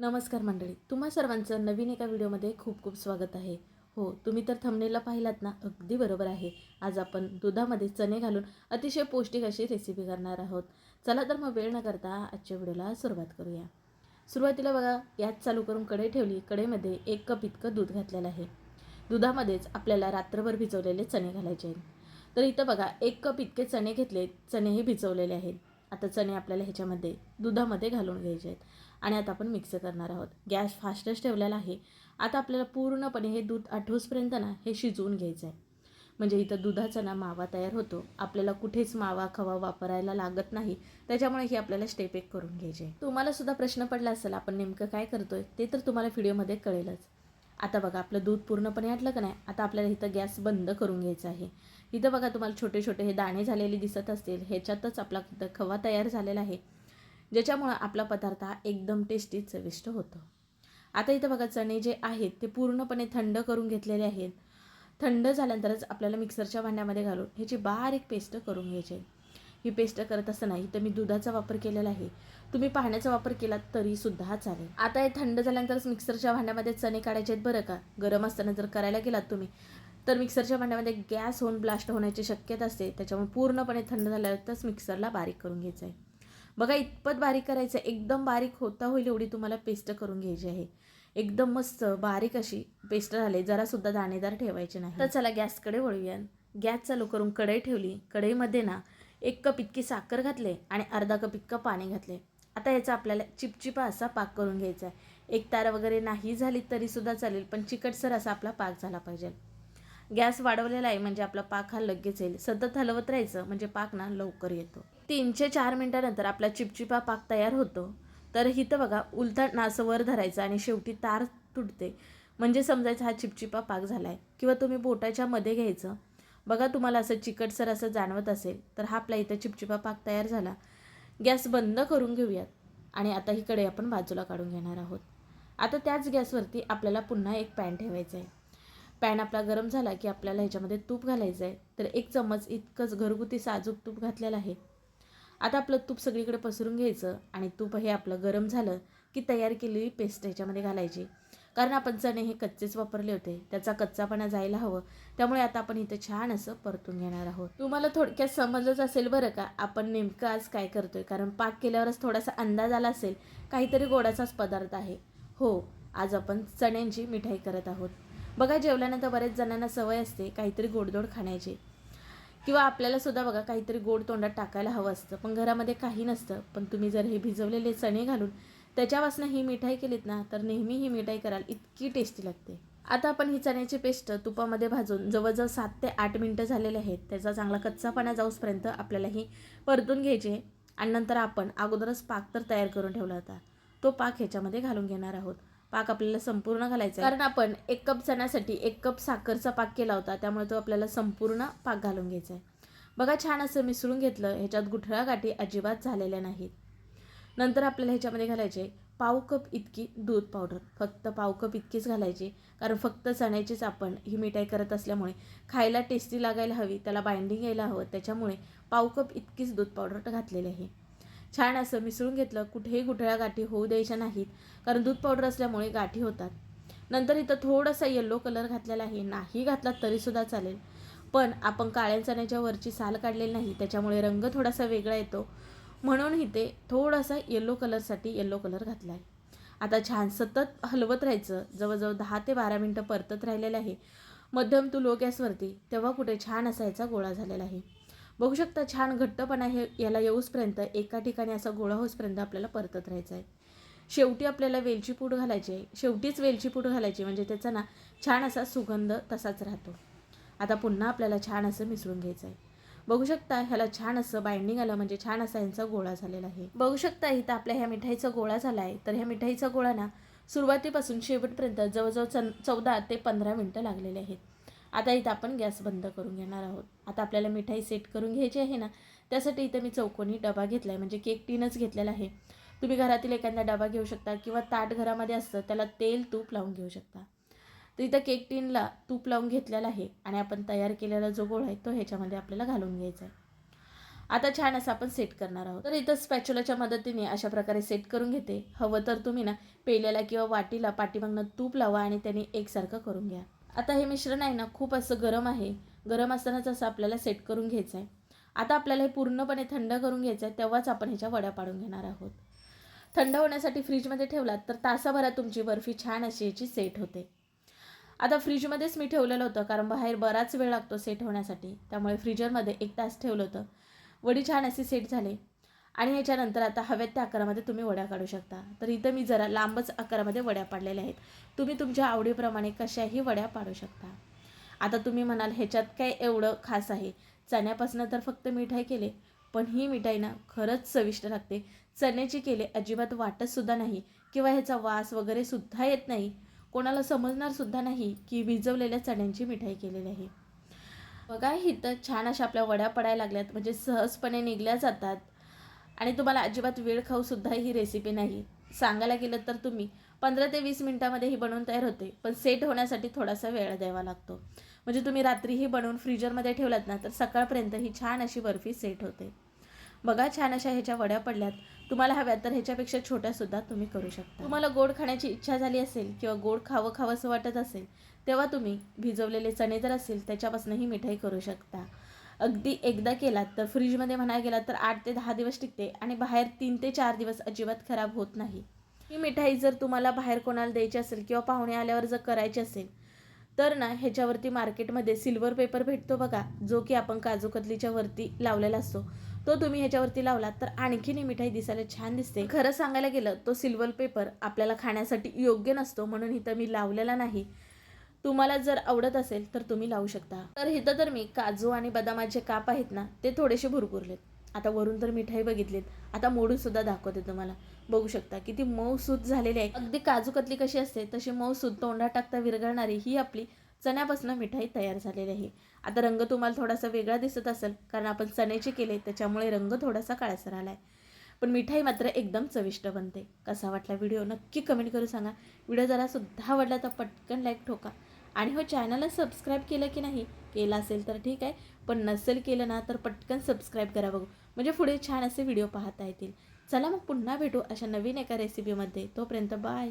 नमस्कार मंडळी तुम्हा सर्वांचं नवीन एका व्हिडिओमध्ये खूप खूप स्वागत आहे. हो तुम्ही तर थंबनेलला पाहिलात ना अगदी बरोबर आहे. आज आपण दुधामध्ये चणे घालून अतिशय पौष्टिक अशी रेसिपी करणार आहोत. चला तर मग वेळ न करता आजच्या व्हिडिओला सुरुवात करूया. सुरुवातीला बघा गॅस चालू करून कढई ठेवली. कढईमध्ये एक कप इतकं दूध घातलेलं आहे. दुधामध्येच आपल्याला रात्रभर भिजवलेले चणे घालायचे आहेत. तर इथं बघा एक कप इतके चणे घेतले चणेही भिजवलेले आहेत. आता चणे आपल्याला ह्याच्यामध्ये दुधामध्ये घालून घ्यायचे आहेत. आणि आता आपण मिक्स करणार आहोत. गॅस फास्टच ठेवलेला आहे. आता आपल्याला पूर्णपणे हे दूध आठवसपर्यंत ना हे शिजवून घ्यायचं आहे म्हणजे इथं दुधाचा ना मावा तयार होतो. आपल्याला कुठेच मावा खवा वापरायला लागत नाही. त्याच्यामुळे ही आपल्याला स्टेप एक करून घ्यायची. आहे तुम्हाला सुद्धा प्रश्न पडला असेल आपण नेमकं काय करतोय? ते तर तुम्हाला व्हिडिओमध्ये कळेलच. आता बघा आपलं दूध पूर्णपणे आटलं का नाही? आता आपल्याला इथं गॅस बंद करून घ्यायचा आहे. इथं बघा तुम्हाला छोटे छोटे हे दाणे झालेले दिसत असतील. ह्याच्यातच आपला खवा तयार झालेला आहे. ज्याच्यामुळं आपला पदार्थ हा एकदम टेस्टी चविष्ट होतो. आता इथं बघा चणे जे आहेत ते पूर्णपणे थंड करून घेतलेले आहेत. थंड झाल्यानंतरच आपल्याला मिक्सरच्या भांड्यामध्ये घालून ह्याची बारीक पेस्ट करून घ्यायची आहे. ही पेस्ट करत असताना इथं मी दुधाचा वापर केलेला आहे. तुम्ही पाण्याचा वापर केलात तरीसुद्धा चालेल. आता हे थंड झाल्यानंतरच मिक्सरच्या भांड्यामध्ये चणे काढायचे आहेत बरं का? गरम असताना जर करायला गेलात तुम्ही तर मिक्सरच्या भांड्यामध्ये गॅस होऊन ब्लास्ट होण्याची शक्यता असते. त्याच्यामुळे पूर्णपणे थंड झाल्यानंतरच मिक्सरला बारीक करून घ्यायचं आहे. बघा इतपत बारीक करायचं एकदम बारीक होता होईल एवढी तुम्हाला पेस्ट करून घ्यायची आहे. एकदम मस्त बारीक अशी पेस्ट झाली जरासुद्धा दाणेदार ठेवायचे नाही. तर चला गॅसकडे वळूया. गॅस चालू करून कढई ठेवली. कढईमध्ये ना एक कप इतकी साखर घातले आणि अर्धा कप इतकं पाणी घातले. आता याचा आपल्याला चिपचिपा असा पाक करून घ्यायचा आहे. एक तार वगैरे नाही झाली तरीसुद्धा चालेल पण चिकटसर असा आपला पाक झाला पाहिजे. गॅस वाढवलेला आहे म्हणजे आपला पाक हा लगेच येईल. सतत हलवत राहायचं म्हणजे पाक ना लवकर येतो. तीनशे चार मिनटानंतर आपला चिपचिपा पाक तयार होतो. तर इथं बघा उलटा ना असं वर धरायचं आणि शेवटी तार तुटते. म्हणजे समजायचं हा चिपचिपा पाक झाला आहे किंवा तुम्ही बोटाच्या मध्ये घ्यायचं. बघा तुम्हाला असं चिकटसर असं जाणवत असेल तर हा आपला इथं चिपचिपा पाक तयार झाला. गॅस बंद करून घेऊयात. आणि आता ही कडे आपण बाजूला काढून घेणार आहोत. आता त्याच गॅसवरती आपल्याला पुन्हा एक पॅन ठेवायचं आहे पॅन आपला गरम झाला की आपल्याला ह्याच्यामध्ये तूप घालायचं आहे तर एक चम्मच इतकंच घरगुती साजूक तूप घातलेलं आहे. आता आपलं तूप सगळीकडे पसरून घ्यायचं आणि तूप हे आपलं गरम झालं की तयार केलेली पेस्ट ह्याच्यामध्ये घालायची. कारण आपण चणे हे कच्चेच वापरले होते. त्याचा कच्चापणा जायला हवं. त्यामुळे आता आपण इथं छान असं परतून घेणार आहोत. तुम्हाला थोडक्यात समजलंच असेल बरं का आपण नेमकं आज काय करतोय? कारण पाक केल्यावरच थोडासा अंदाज आला असेल काहीतरी गोडाचाच पदार्थ आहे. हो आज आपण चण्यांची मिठाई करत आहोत. बघा जेवल्यानंतर बरेच जणांना सवय असते काहीतरी गोडधोड खाण्याची. किंवा आपल्याला सुद्धा बघा काहीतरी गोड तोंडात टाकायला हवं असतं. पण घरामध्ये काही नसतं. पण तुम्ही जर हे भिजवलेले चणे घालून त्याच्यापासून ही मिठाई केलीत ना तर नेहमी ही मिठाई कराल. इतकी टेस्टी लागते. आता आपण ही चण्याची पेस्ट तुपामध्ये भाजून जवळजवळ सात ते आठ मिनटं झालेले आहेत. त्याचा चांगला कच्चापणा जाऊसपर्यंत आपल्याला ही परतून घ्यायचे. आणि नंतर आपण अगोदरच पाक तर तयार करून ठेवला होता. तो पाक ह्याच्यामध्ये घालून घेणार आहोत. पाक आपल्याला संपूर्ण घालायचा कारण आपण एक कप चण्यासाठी एक कप साखरचा पाक केला होता त्यामुळे तो आपल्याला संपूर्ण पाक घालून घ्यायचा आहे. बघा छान असं मिसळून घेतलं ह्याच्यात गुठळा गाठी अजिबात झालेल्या नाहीत. नंतर आपल्याला ह्याच्यामध्ये घालायचे पाव कप इतकी दूध पावडर. फक्त पाव कप इतकीच घालायची कारण फक्त चण्याचीच आपण ही मिठाई करत असल्यामुळे खायला टेस्टी लागायला हवी त्याला बाइंडिंग यायला हवं त्याच्यामुळे पाव कप इतकीच दूध पावडर घातलेली आहे. छान असं मिसळून घेतलं कुठेही गुठळ्या गाठी होऊ द्यायच्या नाहीत. कारण दूध पावडर असल्यामुळे गाठी होतात. नंतर इथं थोडासा येल्लो कलर घातलेला आहे. नाही घातला तरीसुद्धा चालेल. पण आपण काळ्या चण्याच्या वरची साल काढलेली नाही त्याच्यामुळे रंग थोडासा वेगळा येतो. म्हणून इथे थोडासा येल्लो कलरसाठी येल्लो कलर घातला आहे आता छान सतत हलवत राहायचं. जवळजवळ दहा ते बारा मिनटं परतत राहिलेलं आहे. मध्यम टू लो गॅसवरती तेव्हा कुठे छान असायचा गोळा झालेला आहे. बघू शकता छान घट्टपणा हे याला येऊसपर्यंत एका ठिकाणी असा गोळा होसपर्यंत आपल्याला परतत राहायचं आहे. शेवटी आपल्याला वेलची पूड घालायची आहे. शेवटीच वेलची पूड घालायची म्हणजे त्याचा ना छान असा सुगंध तसाच राहतो. आता पुन्हा आपल्याला छान असं मिसळून घ्यायचं आहे. बघू शकता ह्याला छान असं बाइंडिंग आलं म्हणजे छान असा यांचा गोळा झालेला आहे. बघू शकता इथं आपल्या ह्या मिठाईचा गोळा झाला आहे तर ह्या मिठाईचा गोळा ना सुरुवातीपासून शेवटपर्यंत जवळजवळ चन चौदा ते पंधरा मिनटं लागलेले आहेत. आता इथं आपण गॅस बंद करून घेणार आहोत. आता आपल्याला मिठाई सेट करून घ्यायची आहे ना त्यासाठी इथं मी चौकोनी डबा घेतला आहे म्हणजे केक टीनच घेतलेला आहे. तुम्ही घरातील एखादा डबा घेऊ शकता किंवा ताट घरामध्ये असतं त्याला तेल तूप लावून घेऊ शकता. तर इथं केक टीनला तूप लावून घेतलेला आहे आणि आपण तयार केलेला जो गोळ आहे तो ह्याच्यामध्ये आपल्याला घालून घ्यायचा आहे. आता छान असं आपण सेट करणार आहोत. तर इथं स्पॅच्युलाच्या मदतीने अशा प्रकारे सेट करून घेते. हवं तर तुम्ही ना पेल्याला किंवा वाटीला पाठीमागनं तूप लावा आणि त्याने एकसारखं करून घ्या. आता हे मिश्रण आहे ना खूप असं गरम आहे. गरम असतानाच असं आपल्याला सेट करून घ्यायचं आहे आता आपल्याला हे पूर्णपणे थंड करून घ्यायचं आहे तेव्हाच आपण ह्याच्या वड्या पाडून घेणार आहोत. थंड होण्यासाठी फ्रीजमध्ये ठेवलात तर तासाभरात तुमची बर्फी छान अशी याची सेट होते. आता फ्रीजमध्येच मी ठेवलेलं होतं कारण बाहेर बराच वेळ लागतो सेट होण्यासाठी. त्यामुळे फ्रीजरमध्ये एक तास ठेवलं होतं. वडी छान अशी सेट झाली. आणि ह्याच्यानंतर आता हव्यात त्या आकारामध्ये तुम्ही वड्या काढू शकता. तर इथं मी जरा लांबच आकारामध्ये वड्या पाडलेल्या आहेत. तुम्ही तुमच्या आवडीप्रमाणे कशाही वड्या पाडू शकता. आता तुम्ही म्हणाल ह्याच्यात काय एवढं खास आहे? चण्यापासून तर फक्त मिठाई केले पण ही मिठाई ना खरंच चविष्ट लागते. चण्याची केले अजिबात वाटतसुद्धा नाही किंवा ह्याचा वास वगैरे सुद्धा येत नाही. कोणाला समजणारसुद्धा नाही की भिजवलेल्या चण्यांची मिठाई केलेली आहे. बघा इथं छान अशा आपल्या वड्या पडायला लागल्यात. म्हणजे सहजपणे निघल्या जातात. आणि तुम्हाला अजिबात वेळ खाऊ सुद्धा ही रेसिपी नाही. सांगायला गेलं तर तुम्ही पंधरा ते वीस मिनटामध्ये ही बनवून तयार होते पण सेट होण्यासाठी थोडासा वेळ द्यावा लागतो. म्हणजे तुम्ही रात्री ही बनवून फ्रीजरमध्ये ठेवलात ना तर सकाळपर्यंत ही छान अशी बर्फी सेट होते. बघा छान अशा ह्याच्या वड्या पडल्यात. तुम्हाला हव्यात तर ह्याच्यापेक्षा छोट्यासुद्धा तुम्ही करू शकता. तुम्हाला गोड खाण्याची इच्छा झाली असेल किंवा गोड खावं खावंसं वाटत असेल तेव्हा तुम्ही भिजवलेले चणे जर असेल त्याच्यापासून ही मिठाई करू शकता. अगदी एकदा केलात तर फ्रीजमध्ये म्हणायला गेलात तर आठ ते दहा दिवस टिकते आणि बाहेर तीन ते चार दिवस अजिबात खराब होत नाही. ही मिठाई जर तुम्हाला बाहेर कोणाला द्यायची असेल किंवा पाहुणे आल्यावर जर करायची असेल तर ना ह्याच्यावरती मार्केटमध्ये सिल्वर पेपर भेटतो बघा जो की आपण काजू वरती लावलेला असतो. तो तुम्ही ह्याच्यावरती लावलात तर आणखीन ही मिठाई दिसायला छान दिसते. खरं सांगायला गेलं तो सिल्वर पेपर आपल्याला खाण्यासाठी योग्य नसतो म्हणून इथं मी लावलेला नाही. तुम्हाला जर आवडत असेल तर तुम्ही लावू शकता. तर इथं तर मी काजू आणि बदामाचे काप आहेत ना ते थोडेसे भुरकुरलेत. आता वरून तर मिठाई बघितलीत. आता मोडून सुद्धा दाखवते तुम्हाला. बघू शकता किती मऊसूत झालेली आहे. अगदी काजू कतली कशी असते तशी मऊ सूत तोंडात टाकता विरघळणारी ही आपली चण्यापासून मिठाई तयार झालेली आहे. आता रंग तुम्हाला थोडासा वेगळा दिसत असेल कारण आपण चण्याचे केले त्याच्यामुळे रंग थोडासा काळासर आला आहे पण मिठाई मात्र एकदम चविष्ट बनते. कसा वाटला व्हिडिओ नक्की कमेंट करून सांगा. व्हिडिओ जरा सुद्धा आवडला तर पटकन लाईक ठोका. आणि हो चॅनलला सबस्क्राईब केलं की नाही? केलं असेल तर ठीक आहे. पण नसेल केलं ना तर पटकन सबस्क्राईब करा बघू. म्हणजे पुढे छान असे व्हिडिओ पाहता येतील. चला मग पुन्हा भेटू अशा नवीन एका रेसिपीमध्ये तोपर्यंत बाय